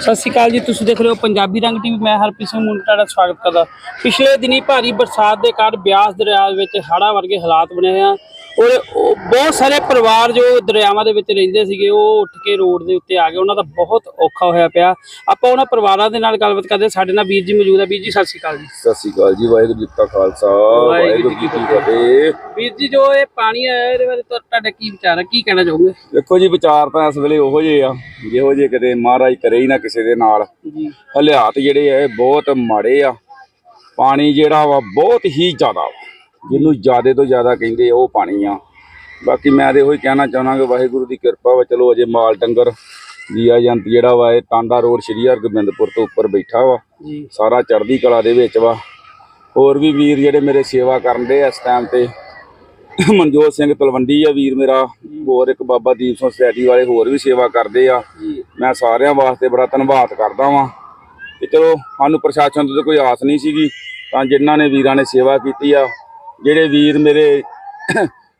ਸਤਿ ਸ਼੍ਰੀ ਅਕਾਲ ਜੀ, ਤੁਸੀਂ ਦੇਖ ਰਹੇ ਹੋ ਪੰਜਾਬੀ ਰੰਗ ਟੀਵੀ, ਮੈਂ ਹਰਪ੍ਰੀਤ ਸਿੰਘ ਮੁੰਡਾ ਤੁਹਾਡਾ ਸਵਾਗਤ ਕਰਦਾ। ਪਿਛਲੇ ਦਿਨੀ ਭਾਰੀ ਬਰਸਾਤ ਦੇ ਕਾਰਨ ਬਿਆਸ ਦਰਿਆ ਵਿੱਚ ਹੜ੍ਹਾਂ ਵਰਗੇ ਹਾਲਾਤ ਬਣੇ ਹੋਏ ਆ। ਔਰ ਬਹੁਤ ਸਾਰੇ ਪਰਿਵਾਰ ਜੋ ਦਰਿਆਵਾਂ ਦੇ ਵਿੱਚ ਰਹਿੰਦੇ ਸੀਗੇ ਉਹ ਉੱਠ ਕੇ ਰੋਡ ਦੇ ਉੱਤੇ ਆ ਗਏ। ਉਹਨਾਂ ਦਾ ਬਹੁਤ ਔਖਾ ਹੋਇਆ ਪਿਆ। ਆਪਾਂ ਉਹਨਾਂ ਪਰਿਵਾਰਾਂ ਦੇ ਨਾਲ ਗੱਲਬਾਤ ਕਰਦੇ। ਸਾਡੇ ਨਾਲ ਵੀਰ ਜੀ ਮੌਜੂਦ ਆ। ਵੀਰ ਜੀ ਸਤਿ ਸ਼੍ਰੀ ਅਕਾਲ ਜੀ। ਸਤਿ ਸ਼੍ਰੀ ਅਕਾਲ ਜੀ। ਵਾਹਿਗੁਰੂ ਜੀ ਕਾ ਖਾਲਸਾ। ਵਾਹਿਗੁਰੂ ਜੀ ਕੀ ਫਤਿਹ। ਵੀਰ ਜੀ ਜੋ ਇਹ ਪਾਣੀ ਆਇਆ ਇਹਦੇ ਬਾਰੇ ਤੁਹਾ- ਤੁਹਾਡਾ ਕੀ ਵਿਚਾਰ ਹੈ ਕੀ ਕਹਿਣਾ ਚਾਹੋਗੇ? ਦੇਖੋ ਜੀ ਵਿਚਾਰ ਤਾਂ ਇਸ ਵੇਲੇ ਉਹੋ ਜਿਹੇ ਆ। ਜਿਹੋ ਜਿਹੇ ਕਦੇ ਮਹਾਰਾਜ ਕਰੇ ਹੀ ਨਾ ਕਿਸੇ ਦੇ ਨਾਲ। ਜੀ। ਹਾਲਾਤ ਜਿਹੜੇ ਆ ਬਹੁਤ ਮਾੜੇ ਆ। ਪਾਣੀ ਜਿਹੜਾ ਵਾ ਬਹੁਤ ਹੀ ਜ਼ਿਆਦਾ ਵਾ। ਜਿਹਨੂੰ ਜ਼ਿਆਦੇ ਤੋਂ ਜ਼ਿਆਦਾ ਕਹਿੰਦੇ ਆ ਉਹ ਪਾਣੀ ਆ। ਬਾਕੀ ਮੈਂ ਤੇ ਉਹੀ ਕਹਿਣਾ ਚਾਹੁੰਦਾ ਕਿ ਵਾਹਿਗੁਰੂ ਦੀ ਕਿਰਪਾ ਵਾ ਚਲੋ ਅਜੇ ਮਾਲ ਡੰਗਰ ਜੀਆ ਜੰਤ ਜਿਹੜਾ ਵਾ ਇਹ ਟਾਂਡਾ ਰੋਡ ਸ਼੍ਰੀ ਹਰਗੋਬਿੰਦਪੁਰ ਤੋਂ ਉੱਪਰ ਬੈਠਾ ਵਾ। ਸਾਰਾ ਚੜ੍ਹਦੀ ਕਲਾ ਦੇ ਵਿੱਚ ਵਾ। ਹੋਰ ਵੀ ਵੀਰ ਜਿਹੜੇ ਮੇਰੇ ਸੇਵਾ ਕਰਨ ਦੇ ਇਸ ਟਾਈਮ ਤੇ ਮਨਜੋਤ ਸਿੰਘ ਤਲਵੰਡੀ ਆ ਵੀਰ ਮੇਰਾ ਹੋਰ ਇੱਕ ਬਾਬਾ ਦੀਪ ਸਿੰਘ ਸੋਸਾਇਟੀ ਵਾਲੇ ਹੋਰ ਵੀ ਸੇਵਾ ਕਰਦੇ ਆ। ਮੈਂ ਸਾਰਿਆਂ ਵਾਸਤੇ ਬੜਾ ਧੰਨਵਾਦ ਕਰਦਾ ਵਾਂ। ਤੇ ਚਲੋ ਸਾਨੂੰ ਪ੍ਰਸ਼ਾਸਨ ਤਾਂ ਕੋਈ ਆਸ ਨਹੀਂ ਸੀਗੀ ਤਾਂ ਜਿਨ੍ਹਾਂ ਨੇ ਵੀਰਾਂ ਨੇ ਸੇਵਾ ਕੀਤੀ ਆ ਜਿਹੜੇ ਵੀਰ ਮੇਰੇ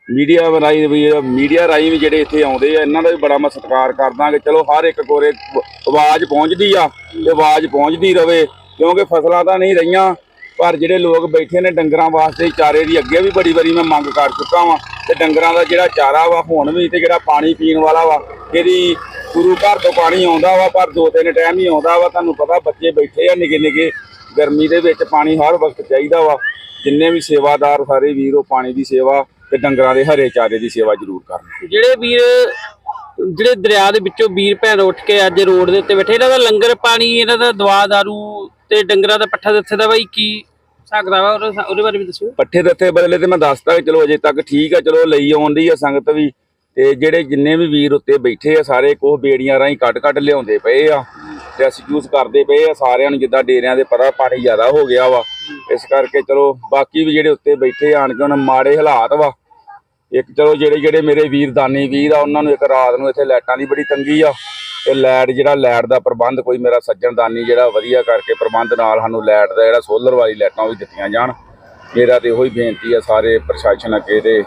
ਮੀਡੀਆ ਰਾਹੀਂ ਵੀ, ਮੀਡੀਆ ਰਾਹੀਂ ਵੀ ਜਿਹੜੇ ਇੱਥੇ ਆਉਂਦੇ ਆ, ਇਹਨਾਂ ਦਾ ਵੀ ਬੜਾ ਮੈਂ ਸਤਿਕਾਰ ਕਰਦਾ ਕਿ ਚਲੋ ਹਰ ਇੱਕ ਕੋਰੇ ਆਵਾਜ਼ ਪਹੁੰਚਦੀ ਆ ਤੇ ਆਵਾਜ਼ ਪਹੁੰਚਦੀ ਰਵੇ, ਕਿਉਂਕਿ ਫਸਲਾਂ ਤਾਂ ਨਹੀਂ ਰਹੀਆਂ, ਪਰ ਜਿਹੜੇ ਲੋਕ ਬੈਠੇ ਨੇ ਡੰਗਰਾਂ ਵਾਸਤੇ, ਚਾਰੇ ਦੀ ਅੱਗੇ ਵੀ ਬੜੀ ਵਾਰੀ ਮੈਂ ਮੰਗ ਕਰ ਚੁੱਕਾ ਵਾਂ, ਤੇ ਡੰਗਰਾਂ ਦਾ ਜਿਹੜਾ ਚਾਰਾ ਵਾ, ਹੁਣ ਵੀ ਤੇ ਜਿਹੜਾ ਪਾਣੀ ਪੀਣ ਵਾਲਾ ਵਾ, ਇਹਦੀ ਗੁਰੂ ਘਰ ਤੋਂ ਪਾਣੀ ਆਉਂਦਾ ਵਾ, ਪਰ ਦੋ ਤਿੰਨ ਟਾਈਮ ਹੀ ਆਉਂਦਾ ਵਾ, ਤੁਹਾਨੂੰ ਪਤਾ ਬੱਚੇ ਬੈਠੇ ਆ ਨਿੱਕੇ ਨਿੱਕੇ ਗਰਮੀ ਦੇ ਵਿੱਚ ਪਾਣੀ ਹਰ ਵਕਤ ਚਾਹੀਦਾ ਵਾ। ਜਿੰਨੇ ਵੀ ਸੇਵਾਦਾਰ ਸਾਰੇ ਵੀਰ ਉਹ ਪਾਣੀ ਦੀ ਸੇਵਾ ਤੇ ਡੰਗਰਾਂ ਦੇ ਹਰੇ ਚਾਰੇ ਦੀ ਸੇਵਾ ਜ਼ਰੂਰ ਕਰਨ। ਜਿਹੜੇ ਵੀਰ ਜਿਹੜੇ ਦਰਿਆ ਦੇ ਵਿੱਚੋਂ ਵੀਰ ਭੈਣ ਉੱਠ ਕੇ ਅੱਜ ਰੋਡ ਦੇ ਉੱਤੇ ਬੈਠੇ ਇਹਨਾਂ ਦਾ ਲੰਗਰ ਪਾਣੀ ਇਹਨਾਂ ਦਾ ਦਵਾ ਦਾਰੂ ਤੇ ਡੰਗਰਾਂ ਦਾ ਪੱਠਾ ਦਿੱਥੇ ਦਾ ਬਾਈ ਕੀ ਸਕਦਾ ਵਾ ਉਹਦੇ? ਬਾਰੇ ਵੀ ਦੱਸਿਓ। ਪੱਠੇ ਦਿੱਤੇ ਬਦਲੇ ਤੇ ਮੈਂ ਦੱਸਤਾ ਕਿ ਚਲੋ ਅਜੇ ਤੱਕ ਠੀਕ ਆ ਚਲੋ ਲਈ ਆਉਂਦੀ ਆ ਸੰਗਤ ਵੀ। ਤੇ ਜਿਹੜੇ ਜਿੰਨੇ ਵੀ ਵੀਰ ਉੱਤੇ ਬੈਠੇ ਆ ਸਾਰੇ ਕੋਹ ਬੇੜੀਆਂ ਰਾਹੀਂ ਕੱਢ ਕੱਢ ਲਿਆਉਂਦੇ ਪਏ ਆ। ਤੇ ਯੂਜ ਕਰਦੇ ਪਏ ਆ ਸਾਰਿਆਂ ਨੂੰ, ਜਿੱਦਾਂ ਡੇਰਿਆਂ ਦੇ ਪਤਾ ਪਾਣੀ ਜ਼ਿਆਦਾ ਹੋ ਗਿਆ ਵਾ। ਇਸ ਕਰਕੇ ਚਲੋ ਬਾਕੀ ਵੀ ਜਿਹੜੇ ਉੱਤੇ ਬੈਠੇ ਆਣ ਕੇ ਉਹਨਾਂ ਮਾੜੇ ਹਾਲਾਤ ਵਾ। ਇੱਕ ਚਲੋ ਜਿਹੜੇ ਜਿਹੜੇ ਮੇਰੇ ਵੀਰ ਦਾਨੀ ਵੀਰ ਆ, ਉਹਨਾਂ ਨੂੰ ਇੱਕ ਰਾਤ ਨੂੰ ਇੱਥੇ ਲਾਈਟਾਂ ਦੀ ਬੜੀ ਤੰਗੀ ਆ। ਤੇ ਲਾਈਟ ਜਿਹੜਾ, ਲਾਈਟ ਦਾ ਪ੍ਰਬੰਧ ਕੋਈ ਮੇਰਾ ਸੱਜਣ ਦਾਨੀ ਜਿਹੜਾ ਵਧੀਆ ਕਰਕੇ ਪ੍ਰਬੰਧ ਨਾਲ ਸਾਨੂੰ ਲਾਈਟ ਦਾ ਜਿਹੜਾ ਸੋਲਰ ਵਾਲੀ ਲਾਈਟਾਂ ਉਹ ਵੀ ਦਿੱਤੀਆਂ ਜਾਣ। ਮੇਰਾ ਤੇ ਹੀ ਬੇਨਤੀ ਆ ਸਾਰੇ ਪ੍ਰਸ਼ਾਸਨ ਅੱਗੇ ਤੇ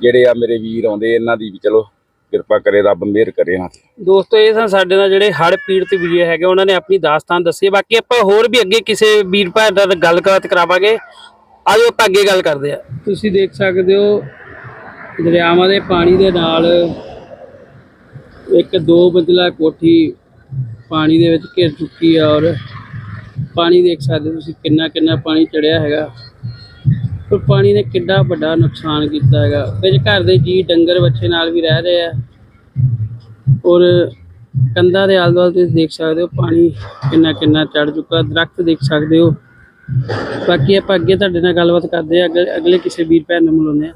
ਜਿਹੜੇ ਆ ਮੇਰੇ ਵੀਰ ਆਉਂਦੇ, ਇਹਨਾਂ ਦੀ ਵੀ ਚਲੋ ਕਿਰਪਾ ਕਰੇ ਰੱਬ ਮਿਹਰ ਕਰੇ ਇਹਨਾਂ ਤੇ ਦੋਸਤੋ ਇਹ ਸਨ ਸਾਡੇ ਨਾਲ ਜਿਹੜੇ ਹੜ੍ਹ ਪੀੜਤ ਵੀਰ ਹੈਗੇ ਉਹਨਾਂ ਨੇ ਆਪਣੀ ਦਾਸਤਾਨ ਦੱਸੀ ਹੈ। ਬਾਕੀ ਆਪਾਂ ਹੋਰ ਵੀ ਅੱਗੇ ਕਿਸੇ ਵੀਰ ਭੈਣ ਦਾ ਗੱਲਬਾਤ ਕਰਾਵਾਂਗੇ। ਆਜੋ ਆਪਾਂ ਅੱਗੇ ਗੱਲ ਕਰਦੇ ਆ ਤੁਸੀਂ ਦੇਖ ਸਕਦੇ ਹੋ ਦਰਿਆਵਾਂ ਦੇ ਪਾਣੀ ਦੇ ਨਾਲ ਇੱਕ ਦੋ ਮੰਜ਼ਿਲਾ ਕੋਠੀ ਪਾਣੀ ਦੇ ਵਿੱਚ ਘਿਰ ਚੁੱਕੀ ਹੈ ਔਰ ਪਾਣੀ ਦੇਖ ਸਕਦੇ ਹੋ ਤੁਸੀਂ ਕਿੰਨਾ ਕਿੰਨਾ ਪਾਣੀ ਚੜਿਆ ਹੈਗਾ। ਪਰ ਪਾਣੀ ਨੇ ਕਿੰਨਾ ਵੱਡਾ ਨੁਕਸਾਨ ਕੀਤਾ ਹੈਗਾ। ਵਿੱਚ ਘਰ ਦੇ ਜੀ ਡੰਗਰ ਬੱਚੇ ਨਾਲ ਵੀ ਰਹਿ ਰਹੇ ਆ। ਔਰ ਕੰਧਾਂ ਦੇ ਆਲੇ ਦੁਆਲੇ ਤੁਸੀਂ ਦੇਖ ਸਕਦੇ ਹੋ, ਪਾਣੀ ਕਿੰਨਾ ਕਿੰਨਾ ਚੜ ਚੁੱਕਾ, ਦਰਖਤ ਦੇਖ ਸਕਦੇ ਹੋ। ਬਾਕੀ ਆਪਾਂ ਅੱਗੇ ਤੁਹਾਡੇ ਨਾਲ ਗੱਲਬਾਤ ਕਰਦੇ ਆ ਅਗਲੇ ਅਗਲੇ ਕਿਸੇ ਵੀਰ ਭੈਣ ਨੂੰ ਮਿਲਾਉਂਦੇ ਆ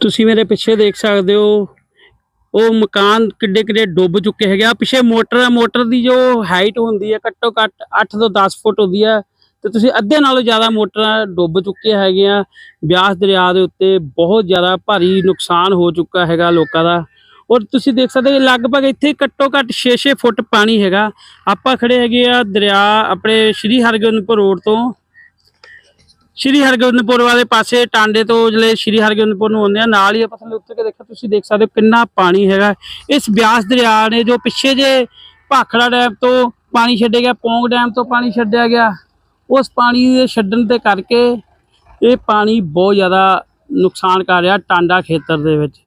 ਤੁਸੀਂ ਮੇਰੇ ਪਿੱਛੇ ਦੇਖ ਸਕਦੇ ਹੋ, ਉਹ ਮਕਾਨ ਕਿੱਡੇ ਕਿੱਡੇ ਡੁੱਬ ਚੁੱਕੇ ਹੈਗੇ ਆ। ਪਿੱਛੇ ਮੋਟਰ ਆ ਮੋਟਰ ਦੀ ਜੋ ਹਾਈਟ ਹੁੰਦੀ ਹੈ ਘੱਟੋ ਘੱਟ 8 ਤੋਂ 10 ਫੁੱਟ ਹੁੰਦੀ ਆ। ਤੇ ਤੁਸੀਂ ਅੱਧੇ ਨਾਲੋਂ ਜ਼ਿਆਦਾ ਮੋਟਰਾਂ ਡੁੱਬ ਚੁੱਕੇ ਹੈਗੇ ਆ ਬਿਆਸ ਦਰਿਆ ਦੇ ਉੱਤੇ ਬਹੁਤ ਜ਼ਿਆਦਾ ਭਾਰੀ ਨੁਕਸਾਨ ਹੋ ਚੁੱਕਾ ਹੈਗਾ ਲੋਕਾਂ ਦਾ। ਔਰ ਤੁਸੀਂ ਦੇਖ ਸਕਦੇ ਲਗਭਗ ਇੱਥੇ ਘੱਟੋ ਘੱਟ 6-6 ਫੁੱਟ ਪਾਣੀ ਹੈਗਾ। ਆਪਾਂ ਖੜੇ ਹੈਗੇ ਆ ਦਰਿਆ ਆਪਣੇ ਸ਼੍ਰੀ ਹਰਗੋਬਿੰਦਪੁਰ ਰੋਡ ਤੋਂ। ਸ਼੍ਰੀ ਹਰਗੋਬਿੰਦਪੁਰ ਵਾਲੇ ਪਾਸੇ ਟਾਂਡੇ ਤੋਂ ਜਿਹੜੇ ਸ਼੍ਰੀ ਹਰਗੋਬਿੰਦਪੁਰ ਨੂੰ ਆਉਂਦੇ ਆ, ਨਾਲ ਹੀ ਆਪਾਂ ਥੱਲੇ ਉੱਤਰ ਕੇ ਦੇਖਿਆ, ਤੁਸੀਂ ਦੇਖ ਸਕਦੇ ਹੋ ਕਿੰਨਾ ਪਾਣੀ ਹੈਗਾ। ਇਸ ਬਿਆਸ ਦਰਿਆ ਨੇ ਜੋ ਪਿੱਛੇ ਜੇ ਭਾਖੜਾ ਡੈਮ ਤੋਂ ਪਾਣੀ ਛੱਡਿਆ ਗਿਆ, ਪੌਂਗ ਡੈਮ ਤੋਂ ਪਾਣੀ ਛੱਡਿਆ ਗਿਆ ਉਸ ਪਾਣੀ ਦੇ ਛੱਡਣ ਦੇ ਕਰਕੇ ਇਹ ਪਾਣੀ ਬਹੁਤ ਜ਼ਿਆਦਾ ਨੁਕਸਾਨ ਕਰ ਰਿਹਾ ਟਾਂਡਾ ਖੇਤਰ ਦੇ ਵਿੱਚ।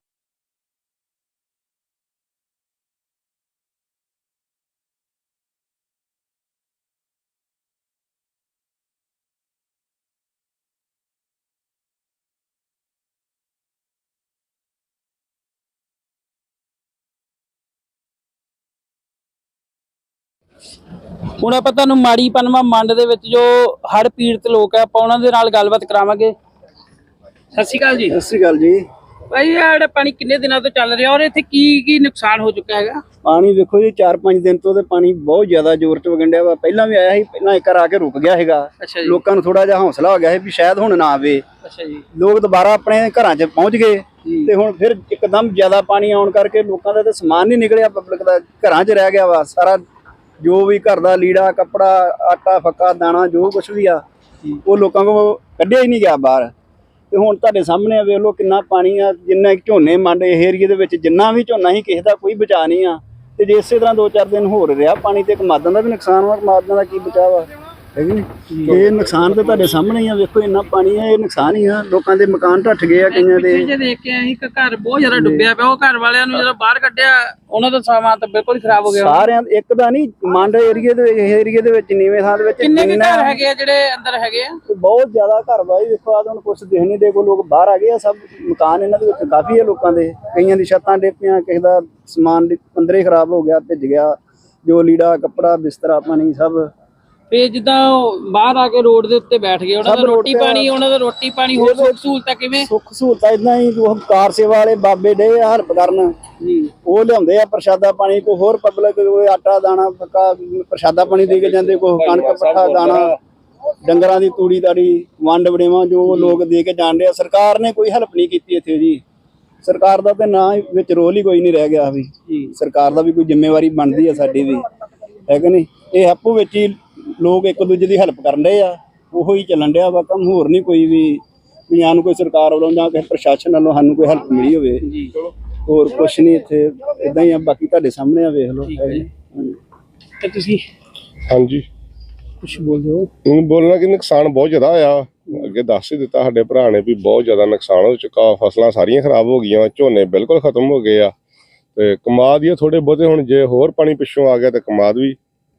ਹੁਣ ਆਪਾਂ ਤੁਹਾਨੂੰ ਮਾੜੀ ਪਨਮਾ ਮੰਡ ਦੇ ਵਿੱਚ ਜੋ ਹੜ ਪੀੜਤ ਲੋਕ ਆ ਆਪਾਂ ਉਹਨਾਂ ਦੇ ਨਾਲ ਗੱਲਬਾਤ ਕਰਾਵਾਂਗੇ। ਸਤਿ ਸ਼੍ਰੀ ਅਕਾਲ ਜੀ। ਸਤਿ ਸ਼੍ਰੀ ਅਕਾਲ ਜੀ। ਭਾਈ ਇਹ ਜਿਹੜਾ ਪਾਣੀ ਕਿੰਨੇ ਦਿਨਾਂ ਤੋਂ ਚੱਲ ਰਿਹਾ ਔਰ ਇੱਥੇ ਕੀ ਕੀ ਨੁਕਸਾਨ ਹੋ ਚੁੱਕਾ ਹੈਗਾ? ਪਾਣੀ ਵੇਖੋ ਜੀ 4-5 ਦਿਨ ਤੋਂ ਤੇ ਪਾਣੀ ਬਹੁਤ ਜ਼ਿਆਦਾ ਜ਼ੋਰ ਚ ਵਗਣ ਡਿਆ ਵਾ। ਪਹਿਲਾਂ ਵੀ ਆਇਆ ਸੀ ਪਹਿਲਾਂ ਇੱਕ ਵਾਰ ਆ ਕੇ ਰੁਕ ਗਿਆ ਹੈਗਾ ਅੱਛਾ ਜੀ। ਲੋਕਾਂ ਨੂੰ ਥੋੜਾ ਜਿਹਾ ਹੌਸਲਾ ਹੋ ਗਿਆ ਸੀ ਵੀ ਸ਼ਾਇਦ ਹੁਣ ਨਾ ਆਵੇ। ਅੱਛਾ ਜੀ। ਲੋਕ ਦੁਬਾਰਾ ਆਪਣੇ ਘਰਾਂ 'ਚ ਪਹੁੰਚ ਗਏ ਤੇ ਹੁਣ ਫਿਰ ਇੱਕਦਮ ਜ਼ਿਆਦਾ ਪਾਣੀ ਆਉਣ ਕਰਕੇ ਲੋਕਾਂ ਦਾ ਤੇ ਸਮਾਨ ਨਹੀਂ ਨਿਕਲਿਆ ਪਬਲਿਕ ਦਾ। ਘਰਾਂ 'ਚ ਰਹਿ ਗਿਆ ਵਾ ਸਾਰਾ ਜੋ ਵੀ ਘਰ ਦਾ ਲੀੜਾ, ਕੱਪੜਾ, ਆਟਾ, ਫੱਕਾ, ਦਾਣਾ, ਜੋ ਕੁਝ ਵੀ ਆ, ਉਹ ਲੋਕਾਂ ਕੋਲ ਕੱਢਿਆ ਹੀ ਨਹੀਂ ਗਿਆ ਬਾਹਰ। ਤੇ ਹੁਣ ਤੁਹਾਡੇ ਸਾਹਮਣੇ ਆ, ਵੇਖ ਲਓ ਕਿੰਨਾ ਪਾਣੀ ਆ, ਜਿੰਨਾ ਕੁ ਝੋਨੇ ਮੰਡ, ਇਹ ਏਰੀਏ ਦੇ ਵਿੱਚ ਜਿੰਨਾ ਵੀ ਝੋਨਾ ਹੀ ਕਿਸੇ ਦਾ ਕੋਈ ਬਚਾ ਨਹੀਂ ਆ। ਤੇ ਜੇ ਇਸੇ ਤਰ੍ਹਾਂ ਦੋ ਚਾਰ ਦਿਨ ਹੋਰ ਰਿਹਾ, ਪਾਣੀ ਤੇ ਕਮਾਦਾਂ ਦਾ ਵੀ ਨੁਕਸਾਨ ਵਾ ਕਮਾਦਾਂ ਦਾ ਕੀ ਬਚਾਅ ਵਾ? ਹੈ ਕਿ ਨਹੀਂ ਇਹ ਨੁਕਸਾਨ ਤੇ ਤੁਹਾਡੇ ਸਾਹਮਣੇ ਹੀ ਆ ਵੇਖੋ ਇੰਨਾ ਪਾਣੀ ਹੈ ਇਹ ਨੁਕਸਾਨ ਹੀ ਆ। ਲੋਕਾਂ ਦੇ ਮਕਾਨ ਢੱਠ ਗਏ ਆ ਕਈਆਂ ਦੇ। ਪਿੱਛੇ ਜੇ ਦੇਖ ਕੇ ਆਏ ਇੱਕ ਘਰ ਬਹੁਤ ਜ਼ਿਆਦਾ ਡੁੱਬਿਆ ਪਿਆ ਉਹ ਘਰ ਵਾਲਿਆਂ ਨੂੰ ਜਦੋਂ ਬਾਹਰ ਕੱਢਿਆ ਉਹਨਾਂ ਦਾ ਸਮਾਨ ਤਾਂ ਬਿਲਕੁਲ ਹੀ ਖਰਾਬ ਹੋ ਗਿਆ। ਸਾਰਿਆਂ ਇੱਕ ਦਾ ਨਹੀਂ ਮੰਡ ਏਰੀਏ ਦੇ ਇਹ ਏਰੀਏ ਦੇ ਵਿੱਚ ਨੀਵੇਂ ਥਾਂ ਦੇ ਵਿੱਚ ਕਿੰਨੇ ਕੁ ਘਰ ਹੈਗੇ ਆ ਜਿਹੜੇ ਅੰਦਰ ਹੈਗੇ ਆ? ਬਹੁਤ ਜ਼ਿਆਦਾ ਘਰ ਬਾਈ ਵੇਖੋ ਆਹ ਹੁਣ ਕੁਛ ਦਿਖ ਨਹੀਂ ਦੇ ਕੋ ਲੋਕ ਬਾਹਰ ਆ ਗਏ ਆ ਸਭ ਮਕਾਨ ਇਹਨਾਂ ਦੇ ਵਿੱਚ ਕਾਫੀ ਹੈ ਲੋਕਾਂ ਦੇ। ਕਈਆਂ ਦੀ ਛੱਤਾਂ ਡੇਪੀਆਂ ਕਿਸੇ ਦਾ ਸਮਾਨ ਅੰਦਰੇ ਖਰਾਬ ਹੋ ਗਿਆ ਭਿੱਜ ਗਿਆ ਜੋ ਲੀੜਾ ਕੱਪੜਾ ਬਿਸਤਰਾ ਪਾਣੀ ਸਭ। ਫੇ ਜਿੱਦਾਂ ਉਹ ਬਾਹਰ ਆ ਕੇ ਰੋਡ ਦੇ ਉੱਤੇ ਬੈਠ ਗਏ ਉਹਨਾਂ ਸਭ ਦਾ ਰੋਟੀ ਤੇ ਆ। ਪਾਣੀ ਉਹਨਾਂ ਦਾ ਰੋਟੀ ਪਾਣੀ ਹੋਰ ਸੁੱਖ ਸਹੂਲਤਾਂ ਕਿਵੇਂ? ਸੁੱਖ ਸਹੂਲਤਾਂ ਇਦਾਂ ਹੀ ਜੋ ਕਾਰ ਸੇਵਾ ਵਾਲੇ ਬਾਬੇ ਡੇ ਹੈਲਪ ਕਰਨ। ਜੀ। ਉਹ ਲਿਆਉਂਦੇ ਆ ਪ੍ਰਸ਼ਾਦਾ ਪਾਣੀ ਕੋਈ ਹੋਰ ਪਬਲਿਕ ਕੋਈ ਆਟਾ ਦਾਣਾ ਫੱਕਾ ਪ੍ਰਸ਼ਾਦਾ ਪਾਣੀ ਦੇ ਕੇ ਜਾਂਦੇ ਕੋਈ ਕਣਕ ਪੱਠਾ ਦਾਣਾ ਡੰਗਰਾਂ ਦੀ ਤੂੜੀ ਤਾੜੀ ਵੰਡ ਵੜੇਵਾਂ ਜੋ ਲੋਕ ਦੇ ਕੇ ਜਾਣ ਰਹੇ ਆ। ਸਰਕਾਰ ਨੇ ਕੋਈ ਹੈਲਪ ਨਹੀਂ ਕੀਤੀ ਇੱਥੇ ਜੀ। ਸਰਕਾਰ ਦਾ ਤੇ ਨਾ ਹੀ ਵਿੱਚ ਰੋਲ ਹੀ ਕੋਈ ਨਹੀਂ ਰਹਿ ਗਿਆ ਵੀ। ਜੀ। ਸਰਕਾਰ ਦਾ ਵੀ ਕੋਈ ਜ਼ਿੰਮੇਵਾਰੀ ਬਣਦੀ ਹੈ ਸਾਡੀ ਵੀ। ਹੈ ਕਿ ਨਹੀਂ? ਇਹ ਆਪੋ ਵਿੱਚ ਹੀ ਲੋਕ ਇੱਕ ਦੂਜੇ ਦੀ ਹੈਲਪ ਕਰਨ ਰਹੇ ਆ। ਉਹੋ ਹੀ ਚੱਲਣ ਡਿਆ ਵਾ ਕੰਮ ਹੋਰ ਨਹੀਂ ਕੋਈ ਵੀ ਵੀ ਜਾਂ ਨੂੰ ਕੋਈ ਸਰਕਾਰ ਵੱਲੋਂ ਜਾਂ ਕਿਸੇ ਪ੍ਰਸ਼ਾਸਨ ਵੱਲੋਂ ਸਾਨੂੰ ਕੋਈ ਹੈਲਪ ਮਿਲੀ ਹੋਵੇ। ਜੀ। ਹੋਰ ਕੁਛ ਨਹੀਂ ਇੱਥੇ ਇਦਾਂ ਹੀ ਆ ਬਾਕੀ ਤੁਹਾਡੇ ਸਾਹਮਣੇ ਆ ਵੇਖ ਲਓ। ਤੇ ਤੁਸੀਂ ਹਾਂਜੀ। ਕੁਝ ਬੋਲਦੇ ਹੋ? ਹੁਣ ਬੋਲਣਾ ਕਿ ਨੁਕਸਾਨ ਬਹੁਤ ਜ਼ਿਆਦਾ ਆ। ਅੱਗੇ ਦੱਸ ਹੀ ਦਿੱਤਾ ਸਾਡੇ ਭਰਾ ਨੇ ਵੀ ਬਹੁਤ ਜ਼ਿਆਦਾ ਨੁਕਸਾਨ ਹੋ ਚੁੱਕਾ ਫਸਲਾਂ ਸਾਰੀਆਂ ਖਰਾਬ ਹੋ ਗਈਆਂ ਝੋਨੇ ਬਿਲਕੁਲ ਖਤਮ ਹੋ ਗਏ ਆ। ਤੇ ਕਮਾਦ ਹੀ ਥੋੜੇ ਬਹੁਤੇ ਹੁਣ ਜੇ ਹੋਰ ਪਾਣੀ ਪਿੱਛੋਂ ਆ ਗਿਆ ਤੇ ਕਮਾਦ ਵੀ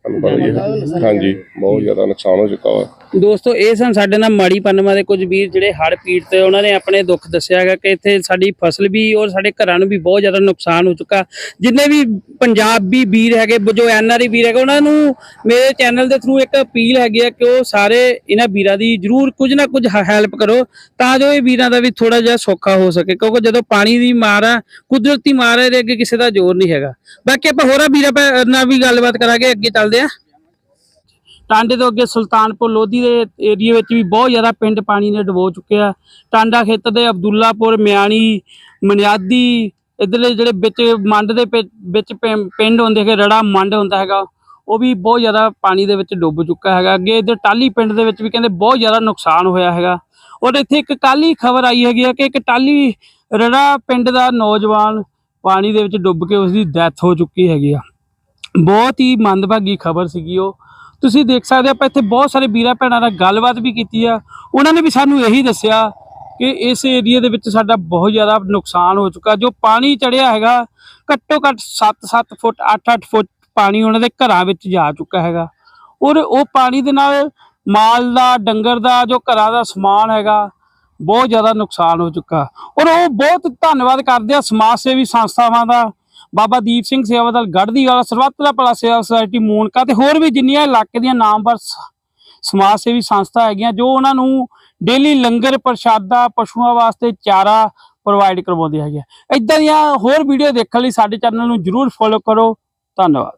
ਤੁਹਾਨੂੰ ਪਤਾ ਹੀ ਹੈ। ਹਾਂਜੀ ਬਹੁਤ ਜ਼ਿਆਦਾ ਨੁਕਸਾਨ ਹੋ ਚੁੱਕਾ ਵਾ। ਦੋਸਤੋ, ਇਹ ਸਨ ਸਾਡੇ ਨਾਲ ਮਾੜੀ ਪੰਨਮਾ ਦੇ ਕੁਝ ਵੀਰ ਜਿਹੜੇ ਹੜ ਪੀੜ ਤੇ ਉਹਨਾਂ ਨੇ ਆਪਣੇ ਦੁੱਖ ਦੱਸਿਆ ਹੈਗਾ ਕਿ ਇੱਥੇ ਸਾਡੀ ਫਸਲ ਵੀ ਔਰ ਸਾਡੇ ਘਰਾਂ ਨੂੰ ਵੀ ਬਹੁਤ ਜ਼ਿਆਦਾ ਨੁਕਸਾਨ ਹੋ ਚੁੱਕਾ। ਜਿੰਨੇ ਵੀ ਪੰਜਾਬੀ ਵੀਰ ਹੈਗੇ, ਬ- ਜੋ ਐਨਆਰਆਈ ਵੀਰ ਹੈਗੇ, ਉਹਨਾਂ ਨੂੰ ਮੇਰੇ ਚੈਨਲ ਦੇ ਥਰੂ ਇੱਕ ਅਪੀਲ ਹੈਗੀ ਹੈ ਕਿ ਉਹ ਸਾਰੇ ਇਹਨਾਂ ਵੀਰਾਂ ਦੀ ਜਰੂਰ ਕੁਝ ਨਾ ਕੁਝ ਹੈਲਪ ਕਰੋ, ਤਾਂ ਜੋ ਇਹ ਵੀਰਾਂ ਦਾ ਵੀ ਥੋੜਾ ਜਿਹਾ ਸੌਖਾ ਹੋ ਸਕੇ, ਕਿਉਂਕਿ ਜਦੋਂ ਪਾਣੀ ਦੀ ਮਾਰ ਹੈ ਕੁਦਰਤੀ ਮਾਰ ਹੈ ਇਹਦੇ ਅੱਗੇ ਕਿਸੇ ਦਾ ਜ਼ੋਰ ਨਹੀਂ ਹੈਗਾ। ਬਾਕੀ ਆਪਾਂ ਹੋਰਾਂ ਵੀਰਾਂ ਪੈ- ਨਾਲ ਵੀ ਗੱਲਬਾਤ ਕਰਾਂਗੇ, ਅੱਗੇ ਚੱਲਦੇ ਆ। ਟਾਂਡੇ ਤੋਂ ਅੱਗੇ ਸੁਲਤਾਨਪੁਰ ਲੋਧੀ ਦੇ ਏਰੀਏ ਵਿੱਚ ਵੀ ਬਹੁਤ ਜ਼ਿਆਦਾ ਪਿੰਡ ਪਾਣੀ ਨੇ ਡੁਬੋ ਚੁੱਕੇ ਆ। ਟਾਂਡਾ ਖੇਤਰ ਦੇ ਅਬਦੁੱਲਾਪੁਰ, ਮਿਆਣੀ, ਮਨਿਆਦੀ, ਇਧਰਲੇ ਜਿਹੜੇ ਵਿੱਚ ਮੰਡ ਦੇ ਪਿ- ਵਿੱਚ ਪਿੰ- ਪਿੰਡ ਹੁੰਦੇ ਹੈਗੇ, ਰੜਾ ਮੰਡ ਹੁੰਦਾ ਹੈਗਾ, ਉਹ ਵੀ ਬਹੁਤ ਜ਼ਿਆਦਾ ਪਾਣੀ ਦੇ ਵਿੱਚ ਡੁੱਬ ਚੁੱਕਾ ਹੈਗਾ। ਅੱਗੇ ਇਧਰ ਟਾਲੀ ਪਿੰਡ ਦੇ ਵਿੱਚ ਵੀ ਕਹਿੰਦੇ ਬਹੁਤ ਜ਼ਿਆਦਾ ਨੁਕਸਾਨ ਹੋਇਆ ਹੈਗਾ। ਔਰ ਇੱਥੇ ਇੱਕ ਕੱਲ੍ਹ ਖਬਰ ਆਈ ਹੈਗੀ ਆ ਕਿ ਇੱਕ ਟਾਲੀ ਰੜਾ ਪਿੰਡ ਦਾ ਨੌਜਵਾਨ ਪਾਣੀ ਦੇ ਵਿੱਚ ਡੁੱਬ ਕੇ ਉਸ ਦੀ ਡੈਥ ਹੋ ਚੁੱਕੀ ਹੈਗੀ ਆ। ਬਹੁਤ ਹੀ ਮੰਦਭਾਗੀ ਖਬਰ ਸੀਗੀ ਉਹ। ਤੁਸੀਂ ਦੇਖ ਸਕਦੇ ਆਪਾਂ ਇੱਥੇ ਬਹੁਤ ਸਾਰੇ ਵੀਰਾਂ ਭੈਣਾਂ ਨਾਲ ਗੱਲਬਾਤ ਵੀ ਕੀਤੀ ਆ। ਉਹਨਾਂ ਨੇ ਵੀ ਸਾਨੂੰ ਇਹੀ ਦੱਸਿਆ ਕਿ ਇਸ ਏਰੀਆ ਦੇ ਵਿੱਚ ਸਾਡਾ ਬਹੁਤ ਜ਼ਿਆਦਾ ਨੁਕਸਾਨ ਹੋ ਚੁੱਕਾ। ਜੋ ਪਾਣੀ ਚੜਿਆ ਹੈਗਾ, ਘੱਟੋ ਘੱਟ 7-7 ਫੁੱਟ 8-8 ਫੁੱਟ ਪਾਣੀ ਉਹਨਾਂ ਦੇ ਘਰਾਂ ਵਿੱਚ ਜਾ ਚੁੱਕਾ ਹੈਗਾ। ਔਰ ਉਹ ਪਾਣੀ ਦੇ ਨਾਲ ਮਾਲ ਦਾ, ਡੰਗਰ ਦਾ, ਜੋ ਘਰਾਂ ਦਾ ਸਮਾਨ ਹੈਗਾ, ਬਹੁਤ ਜ਼ਿਆਦਾ ਨੁਕਸਾਨ ਹੋ ਚੁੱਕਾ। ਔਰ ਉਹ ਬਹੁਤ ਧੰਨਵਾਦ ਕਰਦੇ ਆ ਸਮਾਜ ਸੇਵੀ ਸੰਸਥਾਵਾਂ ਦਾ ਬਾਬਾ ਦੀਪ ਸਿੰਘ ਸੇਵਾ ਦਲ ਗੜ੍ਹਦੀ ਵਾਲਾ, ਸਰਬੱਤ ਦਾ ਭਲਾ ਸੇਵਾ ਸੁਸਾਇਟੀ ਮੂਨਕਾ ਤੇ ਹੋਰ ਵੀ ਜਿੰਨੀਆਂ ਇਲਾਕੇ ਦੀਆਂ ਨਾਮਵਰ ਸਮਾਜ ਸੇਵੀ ਸੰਸਥਾ ਹੈਗੀਆਂ, ਜੋ ਉਹਨਾਂ ਨੂੰ ਡੇਲੀ ਲੰਗਰ, ਪ੍ਰਸ਼ਾਦਾ, ਪਸ਼ੂਆਂ ਵਾਸਤੇ ਚਾਰਾ ਪ੍ਰੋਵਾਈਡ ਕਰਵਾਉਂਦੇ ਹੈਗੇ ਇਦਾਂ ਦੀਆਂ ਹੋਰ ਵੀਡੀਓ ਦੇਖਣ ਲਈ ਸਾਡੇ ਚੈਨਲ ਨੂੰ ਜਰੂਰ ਫੋਲੋ ਕਰੋ। ਧੰਨਵਾਦ।